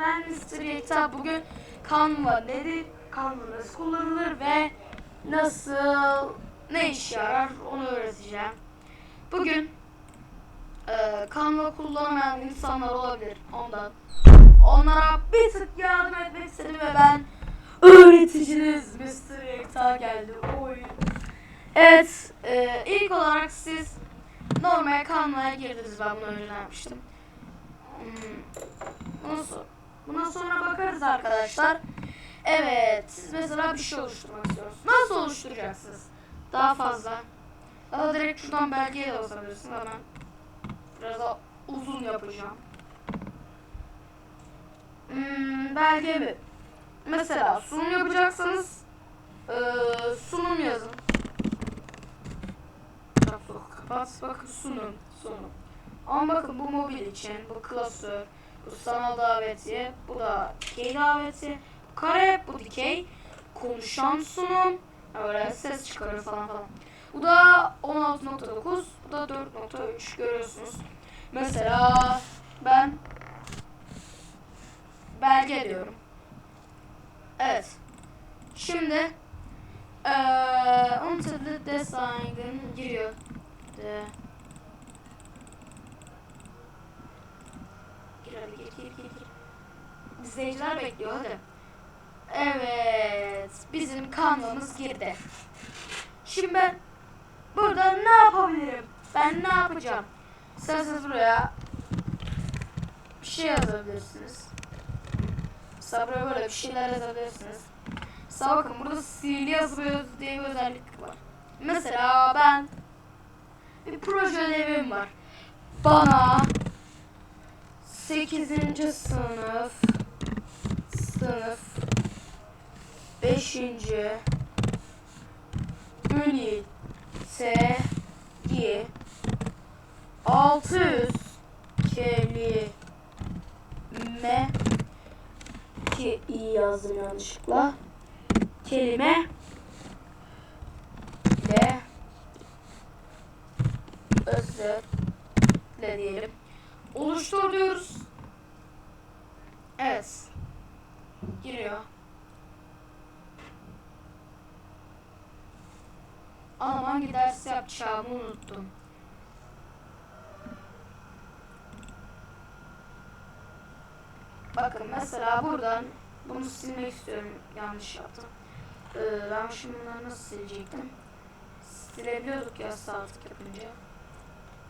ben Mr. Yekta. Bugün Canva nedir, Canva nasıl kullanılır ve nasıl, ne işe yarar onu öğreteceğim. Bugün e, Canva kullanamayan insanlar olabilir ondan. Onlara bir tık yardım etmek istedim ve ben öğreticiniz Mr. Yekta geldi. Oy. Evet, e, ilk olarak siz normal Canva'ya girdiniz. Ben bunu yapmıştım. Hmm, Bundan bundan sonra bakarız arkadaşlar. Evet, siz mesela bir şey oluşturmak istiyorsunuz. Nasıl oluşturacaksınız? Daha fazla. Ya da direkt şuradan belgeye de basabilirsiniz ama biraz daha uzun yapacağım. Hmm, belge mi? Mesela sunum yapacaksanız eee, sunum yazın. Kapat. Bakın sunum, sunum. Ama bakın bu mobil için, bu klasör, sanal davetiye, bu da dikey davetiye, kare, bu dikey, konuşan sunum, öyle ses çıkarır falan falan. Bu da 16.9, bu da 4.3 görüyorsunuz. Mesela ben belge diyorum. Evet. Şimdi eee on to the design giriyor. De. Gir hadi gir gir gir. İzleyiciler bekliyor hadi. Evet. Bizim kanvamız girdi. Şimdi ben burada ne yapabilirim? Ben ne yapacağım? İsterseniz buraya bir şey yazabilirsiniz. Buraya böyle bir şeyler yazabilirsiniz. Mesela bakın burada sihirli yazı diye bir özellik var. Mesela ben bir proje ödevim var. Bana 8. sınıf. Sınıf. 5. ünitegi 600 kelime. Ki iyi yazdım yanlışlıkla. Kelime. De özetle diyelim. Oluştur diyoruz. Evet. Giriyor. Ama hangi dersi yapacağımı unuttum. Bakın mesela buradan bunu silmek istiyorum. Yanlış yaptım. Ee, ben şimdi bunları nasıl silecektim? Silebiliyorduk ya sağ tık yapınca.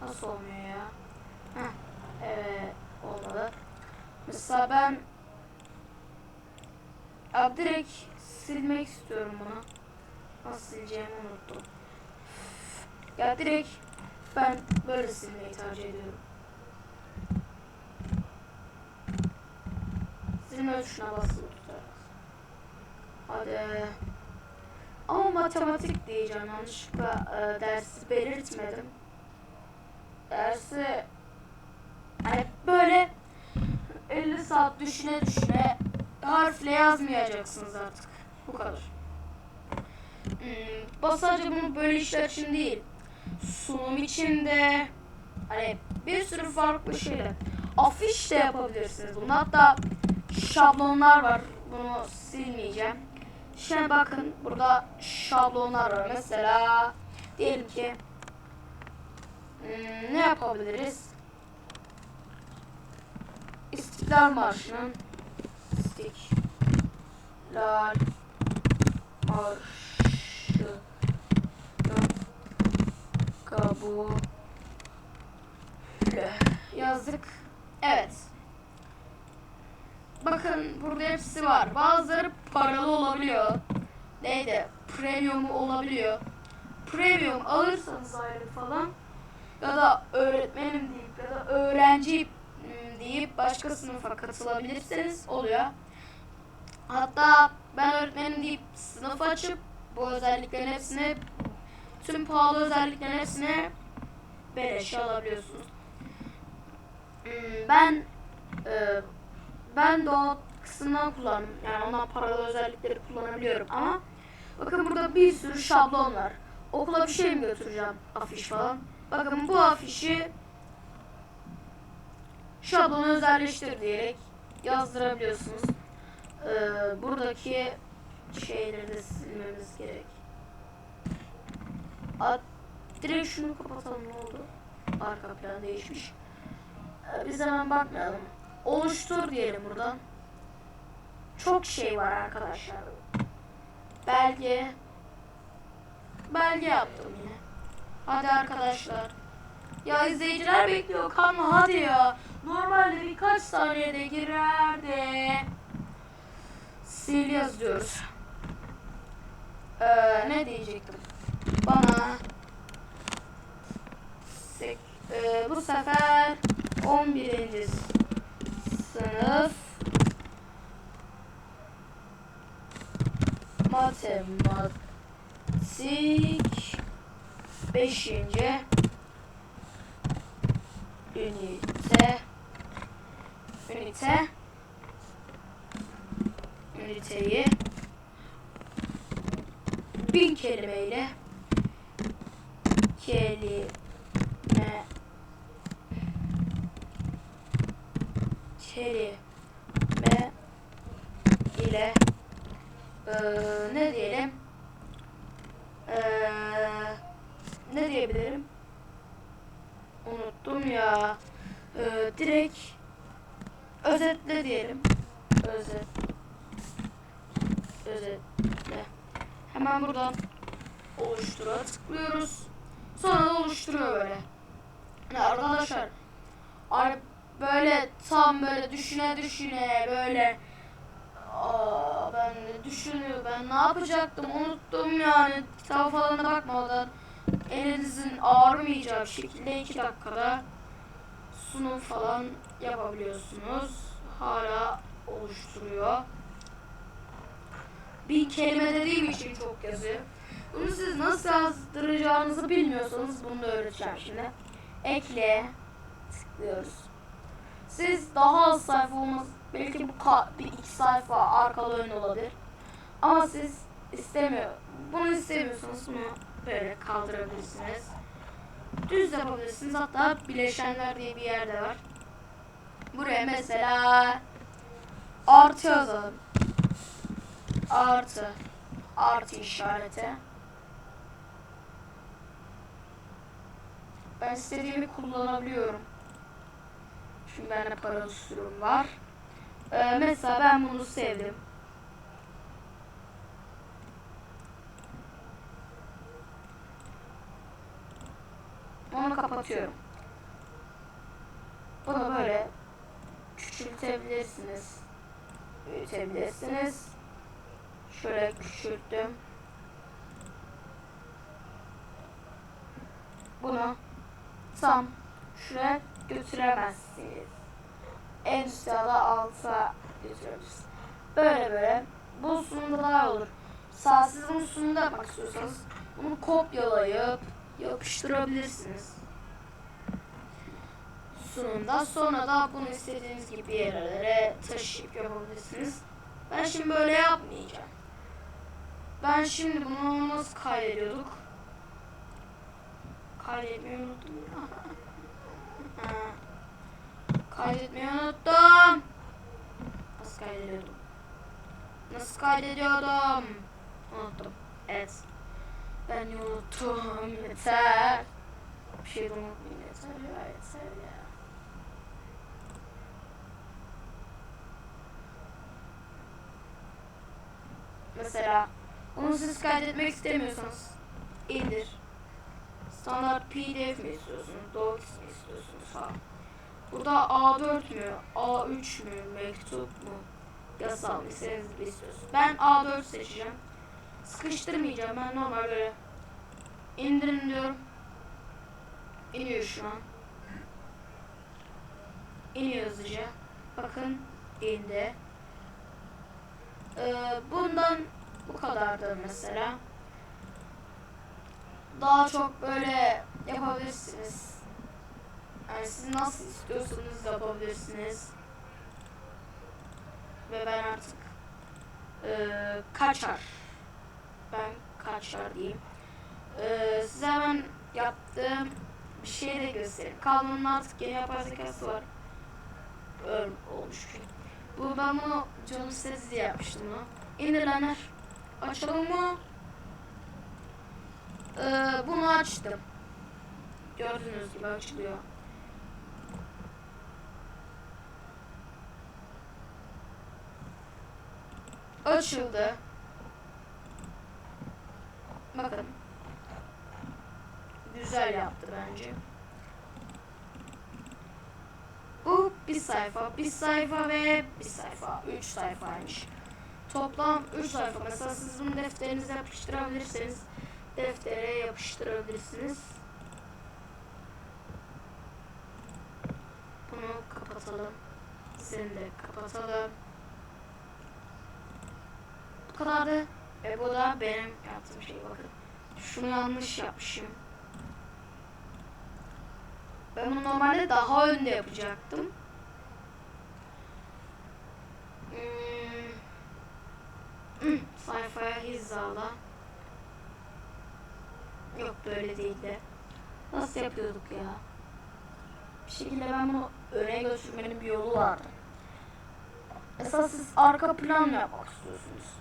Nasıl olmuyor ya? Heh. Evet. Olmadı. Mesela ben ya direkt silmek istiyorum bunu. Nasıl sileceğimi unuttum. Ya direkt ben böyle silmeyi tercih ediyorum. Silme tuşuna basılı tutarak. Hadi. Ama matematik diyeceğim yanlışlıkla e, dersi belirtmedim. Dersi yani böyle 50 saat düşüne düşüne harfle yazmayacaksınız artık. Bu kadar. Hmm, bu sadece bunu böyle işler için değil. Sunum için de hani bir sürü farklı şeyler. Afiş de yapabilirsiniz. Bunu hatta şablonlar var. Bunu silmeyeceğim. Şimdi bakın burada şablonlar var. Mesela diyelim ki hmm, ne yapabiliriz? İstiklal Marşı'nın İstiklal Marşı'nın kabul yazdık. Evet. Bakın burada hepsi var. Bazıları paralı olabiliyor. Neydi? Premium olabiliyor. Premium alırsanız aylık falan ya da öğretmenim deyip ya da öğrenci deyip başka sınıfa katılabilirseniz oluyor. Hatta ben öğretmenim deyip sınıf açıp bu özelliklerin hepsini tüm pahalı özelliklerin hepsini beleş alabiliyorsunuz. Hmm, Ben e, ben o kısımdan kullandım. Yani ondan paralı özellikleri kullanabiliyorum ama bakın burada bir sürü şablon var. Okula bir şey mi götüreceğim afiş falan. Bakın bu afişi şablonu özelleştir diyerek yazdırabiliyorsunuz. Ee, buradaki şeyleri de silmemiz gerek. A, direkt şunu kapatalım ne oldu? Arka plan değişmiş. Ee, biz hemen bakmayalım. Oluştur diyelim buradan. Çok şey var arkadaşlar. Belge. Belge yaptım yine. Hadi arkadaşlar. Ya izleyiciler bekliyor kanma hadi ya. Normalde birkaç saniyede girerdi. Sil yazıyoruz. Ee, ne diyecektim? Bana sek, e, bu sefer 11. sınıf matematik 5. ünite ünite üniteyi bin kelimeyle kelime kelime ile eee, ne diyelim? Eee, ne diyebilirim? Unuttum ya. Eee, direkt özetle diyelim. Özet. Özetle. Hemen buradan oluştura tıklıyoruz. Sonra da oluşturuyor böyle. Yani arkadaşlar ar- böyle tam böyle düşüne düşüne böyle Aa, ben de düşünüyorum ben ne yapacaktım unuttum yani. Kitap falan bakmadan elinizin ağrımayacağı bir şekilde 2 dakikada sunum falan yapabiliyorsunuz. Hala oluşturuyor. Bir kelime dediğim için çok yazıyor. Bunu siz nasıl yazdıracağınızı bilmiyorsanız bunu da öğreteceğim şimdi. Ekle tıklıyoruz. Siz daha az sayfa olmaz. Belki bu bir iki sayfa arkalı ön olabilir. Ama siz istemiyor. Bunu istemiyorsanız bunu böyle kaldırabilirsiniz. Düz yapabilirsiniz. Hatta bileşenler diye bir yerde var. Buraya mesela artı yazalım. Artı. Artı işareti. Ben istediğimi kullanabiliyorum. Şimdi bende para sürüm var. Ee, mesela ben bunu sevdim. Onu kapatıyorum. Bunu böyle küçültebilirsiniz. Büyütebilirsiniz. Şöyle küçülttüm. Bunu tam şuraya götüremezsiniz. En üstte da alta götürürüz. Böyle böyle. Bu sunumda daha olur. Sağ siz bunu sunumda yapmak istiyorsanız bunu kopyalayıp yapıştırabilirsiniz. Sunumda sonra da bunu istediğiniz gibi yerlere taşıyıp yapabilirsiniz. Ben şimdi böyle yapmayacağım. Ben şimdi bunu nasıl kaydediyorduk? Kaydetmeyi unuttum ya. Kaydetmeyi unuttum. Nasıl kaydediyordum? Nasıl kaydediyordum? Unuttum. Evet. Ben unuttum. Yeter. Bir şey unutmayayım yeter ya yeter Mesela onu siz kaydetmek istemiyorsanız indir. Standart PDF mi istiyorsunuz? Docs mi istiyorsunuz falan. Burada A4 mü, A3 mü, mektup mu, yasal mı istediğiniz gibi. Ben A4 seçeceğim. Sıkıştırmayacağım ben normal böyle indirin diyorum. İniyor şu an. İniyor hızlıca. Bakın indi. Ee, bundan bu kadardı mesela. Daha çok böyle yapabilirsiniz. Yani siz nasıl istiyorsanız yapabilirsiniz. Ve ben artık eee, kaçar. Ben kaçar diyeyim. Eee size hemen yaptığım bir şey de göstereyim. Kanunun artık yeni yapay zekası var. Öyle olmuş. Bu ben bunu canım diye yapmıştım. İndirilenler. Açalım mı? Ee, bunu açtım. Gördüğünüz gibi açılıyor. Açıldı. Bakın. Güzel yaptı bence. Bu bir sayfa, bir sayfa ve bir sayfa. Üç sayfaymış. Toplam üç sayfa. Mesela siz bunu defterinize yapıştırabilirsiniz. Deftere yapıştırabilirsiniz. Bunu kapatalım. Seni de kapatalım. Bu kadardı. Ve bu da benim yaptığım şey bakın. Şunu yanlış yapmışım. Ben bunu normalde daha önde yapacaktım. Hmm. Hmm, Sayfaya hizala. Yok böyle değildi. Nasıl yapıyorduk ya? Bir şekilde ben bunu öne götürmenin bir yolu vardı. Esas siz arka plan yapmak istiyorsunuz.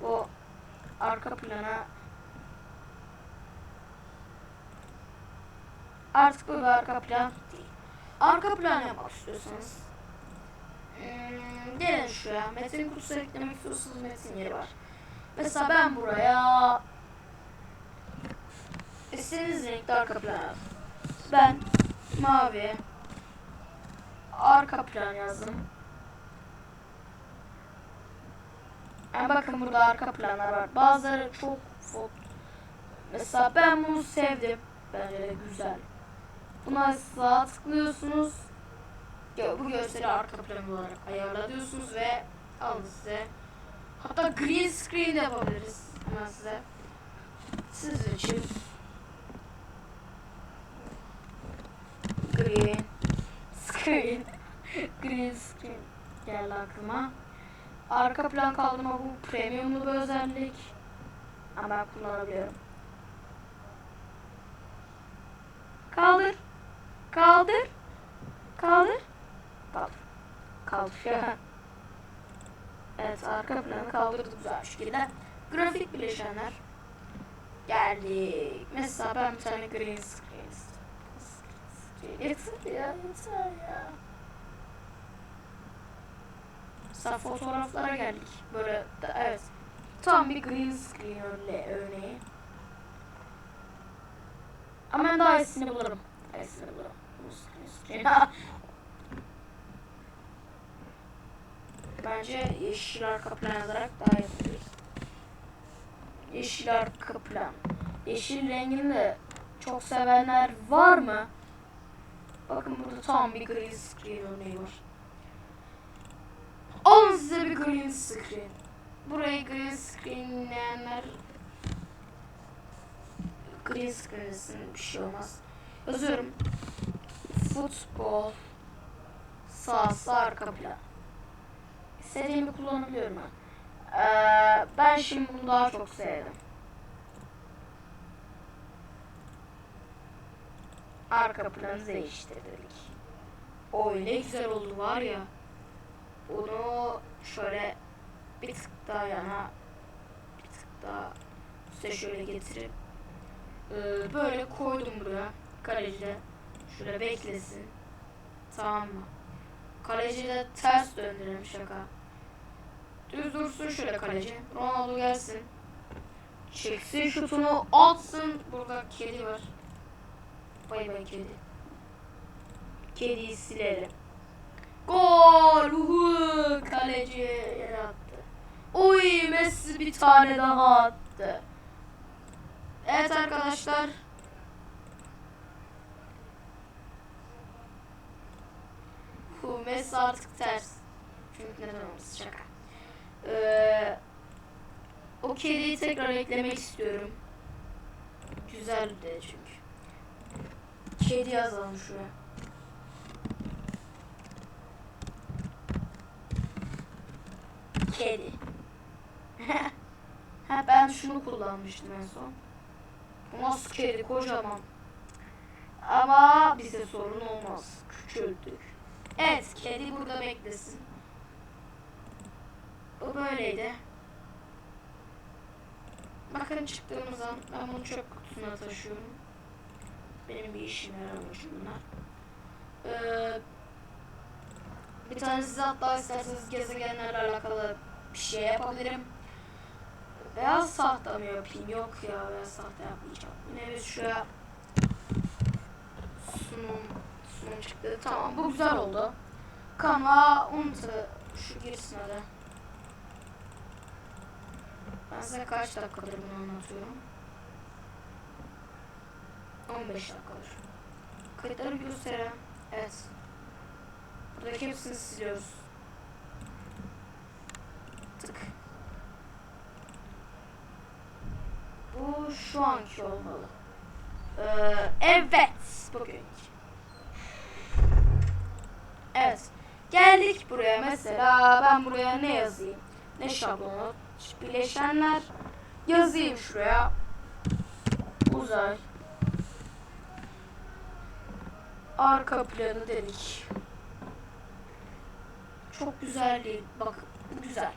Bu arka plana artık bu bir arka plan değil. Arka plan yapmak istiyorsanız hmm, gelin şuraya. Metin kutusu eklemek istiyorsanız metin yeri var. Mesela ben buraya istediğiniz renkte arka plan yazdım. Ben mavi arka plan yazdım. Yani bakın burada arka planlar var. Bazıları çok fot. Mesela ben bunu sevdim. Bence de güzel. Buna sağa tıklıyorsunuz. Bu gösteri arka plan olarak ayarla diyorsunuz ve alın size. Hatta green screen de yapabiliriz. Hemen size. Siz için. Green screen. green screen geldi aklıma. Arka plan kaldırma bu premiumlu bir özellik. Ama ben kullanabiliyorum. Kaldır. Kaldır. Kaldır. Kaldır. Kaldır. evet arka planı kaldırdık güzel bir şekilde. Grafik bileşenler. Geldik. Mesela ben bir tane green screen. Yeter ya yeter ya. Mesela fotoğraflara geldik. Böyle evet. Tam bir green screen örne örneği. Ama ben daha iyisini bulurum. Daha iyisini bulurum. Bu screen screen. Bence yeşil arka plan yazarak daha yapıyoruz. Yeşil arka plan. Yeşil rengini de çok sevenler var mı? Bakın burada tam bir green screen örneği var. Alın size bir green screen. Burayı green screenleyenler green screen'sin bir şey olmaz. Yazıyorum. Futbol sahası arka plan. İstediğimi kullanabiliyorum ben. Ee, ben şimdi bunu daha çok sevdim. Arka planı değiştirdik. O öyle güzel oldu var ya. Bunu şöyle bir tık daha yana bir tık daha size şöyle getirip e, böyle koydum buraya kaleci de şöyle beklesin tamam mı kaleci de ters döndürelim şaka düz dursun şöyle kaleci Ronaldo gelsin çeksin şutunu atsın burada kedi var bay bay kedi kediyi silelim Gol! Uhu! Kaleci yere attı. Oy Messi bir tane daha attı. Evet arkadaşlar. Messi artık ters. Çünkü neden olmasın şaka. Ee, o kediyi tekrar eklemek istiyorum. Güzel de çünkü. Kedi yazalım şuraya. Kedi. ha ben şunu kullanmıştım en son. Bu nasıl kedi kocaman. Ama bize sorun olmaz. Küçüldük. Evet kedi burada beklesin. Bu böyleydi. Bakın çıktığımız an ben bunu çöp kutusuna taşıyorum. Benim bir işime yaramıyor çünkü bunlar. Ee, bir tane size hatta isterseniz gezegenlerle alakalı bir şey yapabilirim. Beyaz tahta mı yapayım? Yok ya beyaz tahta yapmayacağım. Yine biz şuraya sunum, sunum çıktı. Tamam bu güzel oldu. Canva unuttu. Şu girsin hadi. Ben size kaç dakikadır bunu anlatıyorum? 15 dakikadır. Kayıtları gösteren. Evet. Buradaki hepsini siliyoruz. Tık. Bu şu anki olmalı. Ee, evet. Bugün. Evet. Geldik buraya mesela ben buraya ne yazayım? Ne şablonu? Bileşenler yazayım şuraya. Uzay. Arka planı dedik. Çok güzel değil. Bak güzel.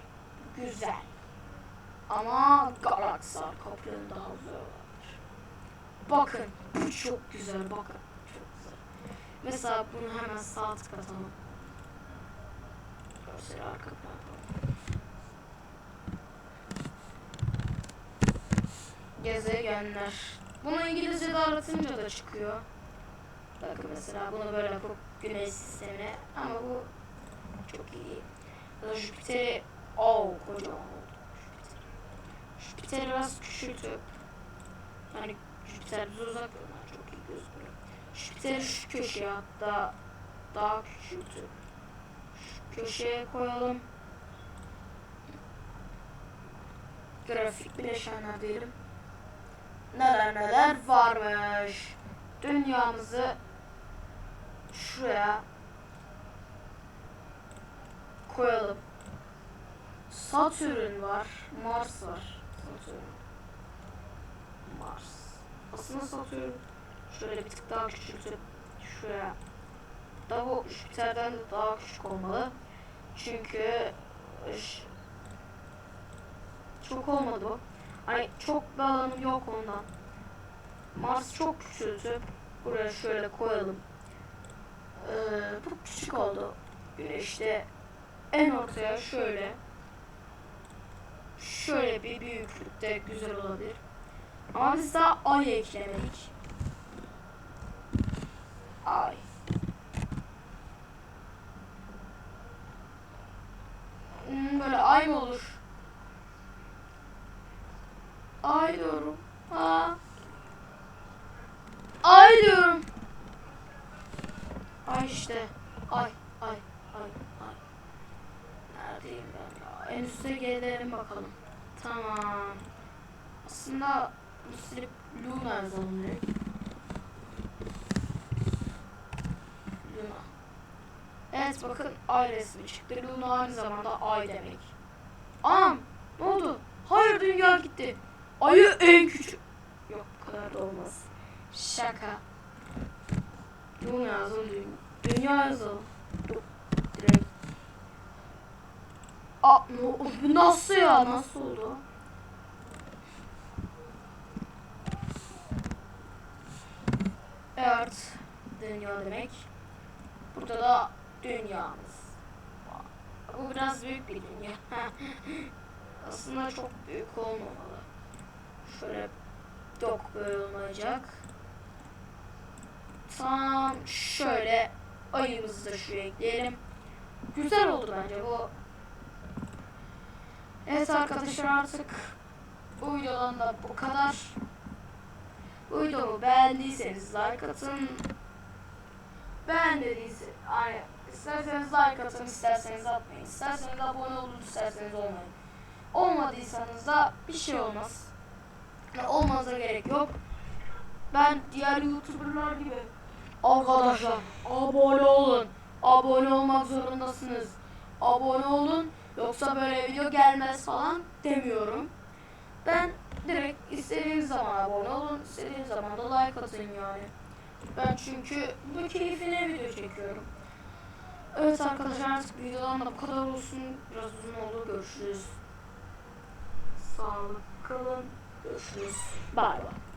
Güzel. Ama Galaxy arka planı daha güzel olabilir. Bakın bu çok güzel. Bakın çok güzel. Mesela bunu hemen sağ tık atalım. Görsel arka plan. Gezegenler. Bunu İngilizce'de aratınca da çıkıyor. Bakın mesela bunu böyle yapıp güneş sistemine ama bu çok iyi. Ya da Jüpiter'i oh kocaman oldu Jüpiter. Jüpiter'i biraz küçültüp hani Jüpiter bize uzak onlar çok iyi gözüküyor. Jüpiter'i şu köşeye hatta daha küçültüp şu köşeye koyalım. Grafik bileşenler diyelim. Neler neler varmış. Dünyamızı şuraya koyalım. Satürn var, Mars var. Satürn. Mars. Aslında Satürn şöyle bir tık daha küçültüp şuraya da bu Jüpiter'den de daha küçük olmalı. Çünkü çok olmadı bu. Hani çok alanım yok ondan. Mars çok küçültüp buraya şöyle koyalım. Ee, bu küçük oldu. Güneşte en ortaya şöyle şöyle bir büyüklükte güzel olabilir. Ama biz daha ay eklemedik. Ay. Hmm, böyle ay mı olur? Ay diyorum. Ha. Ay diyorum. Ay işte. Ay, ay, ay, ay. Neredeyim ben ya? En üste gelelim bakalım. Tamam. Aslında bu silip Luna yazalım. Luna. Evet bakın ay resmi çıktı. Luna aynı zamanda ay demek. Anam ne oldu? Hayır dünya gitti. Ayı en küçük. Yok bu kadar da olmaz. Şaka. Luna yazalım dünya. Dünya. Dur, Direkt. Aa, no- nasıl ya? Nasıl oldu? Evet. Dünya demek. Burada da dünyamız. Bu biraz büyük bir dünya. Aslında çok büyük olmamalı. Şöyle dok böyle olmayacak. Tam şöyle ayımızı da şuraya ekleyelim. Güzel oldu bence bu. Evet arkadaşlar artık bu videodan da bu kadar. Bu videomu beğendiyseniz like atın. Beğenmediyseniz yani isterseniz like atın, isterseniz atmayın. İsterseniz abone olun, isterseniz olmayın. Olmadıysanız da bir şey olmaz. Yani olmanıza gerek yok. Ben diğer YouTuber'lar gibi arkadaşlar abone olun. Abone olmak zorundasınız. Abone olun yoksa böyle video gelmez falan demiyorum. Ben direkt istediğiniz zaman abone olun, istediğiniz zaman da like atın yani. Ben çünkü bu keyfine video çekiyorum. Evet arkadaşlar artık videodan da bu kadar olsun. Biraz uzun oldu. Görüşürüz. Sağlık kalın. Görüşürüz. Bay bay.